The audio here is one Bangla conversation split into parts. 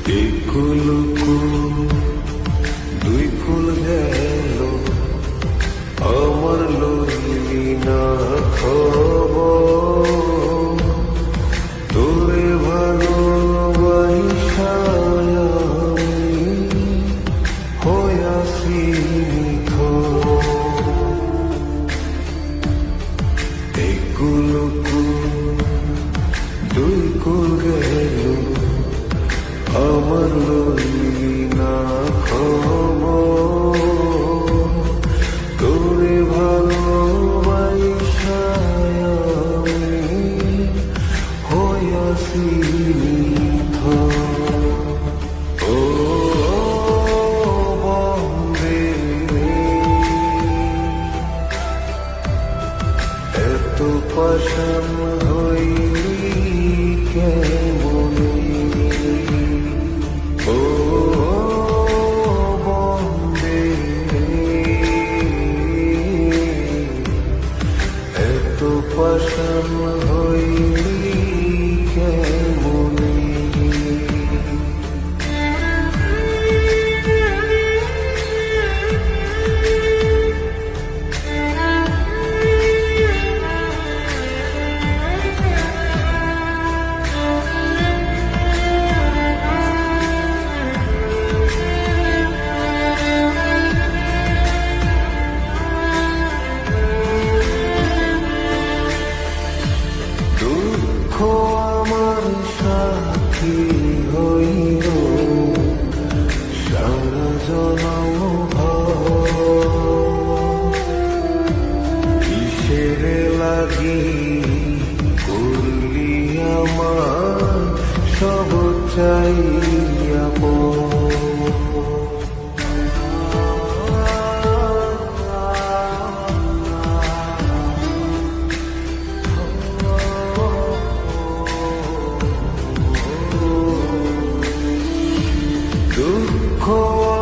কুল কুল দুই কুল গেল আমার লইলি না খবর তোরে ভালোবাসায় আমি হইয়াছি কুল কুল দুই কুল গেল লইলি না খবর তোরে ভালোবাসায় হইয়াছি পাশান হইলি কেমনে? দুঃখ আমার সাথী হইল। সারা কিসের লাগি করলি আমার সব চাইয়া দুঃখ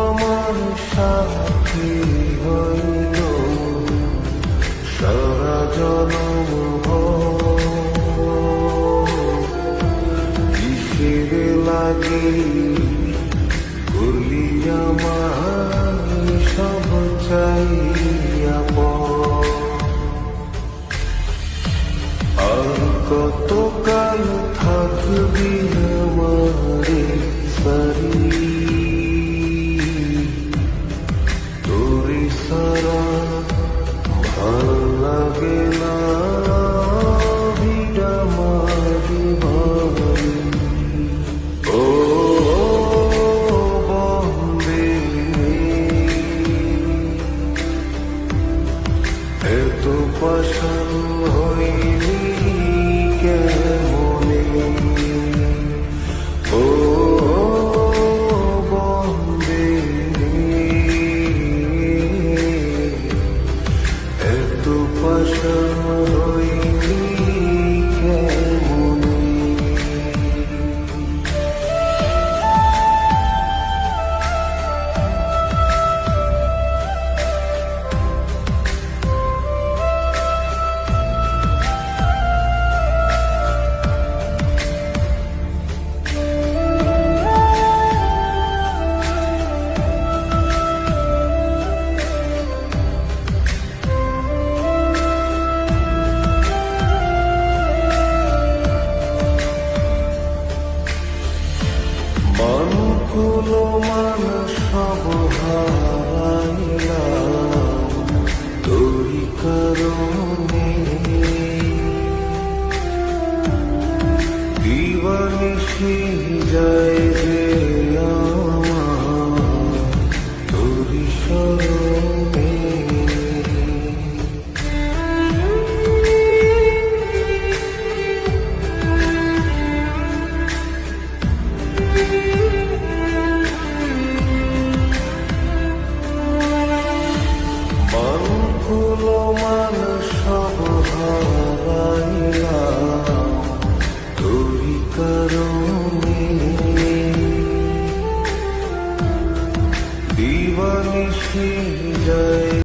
আমার সাথী হইল সারা জনম কিসের লাগি করলি আমার সব চাইয়া কত কাল মনকুলো তোরি কারণে দিবানিশি যায়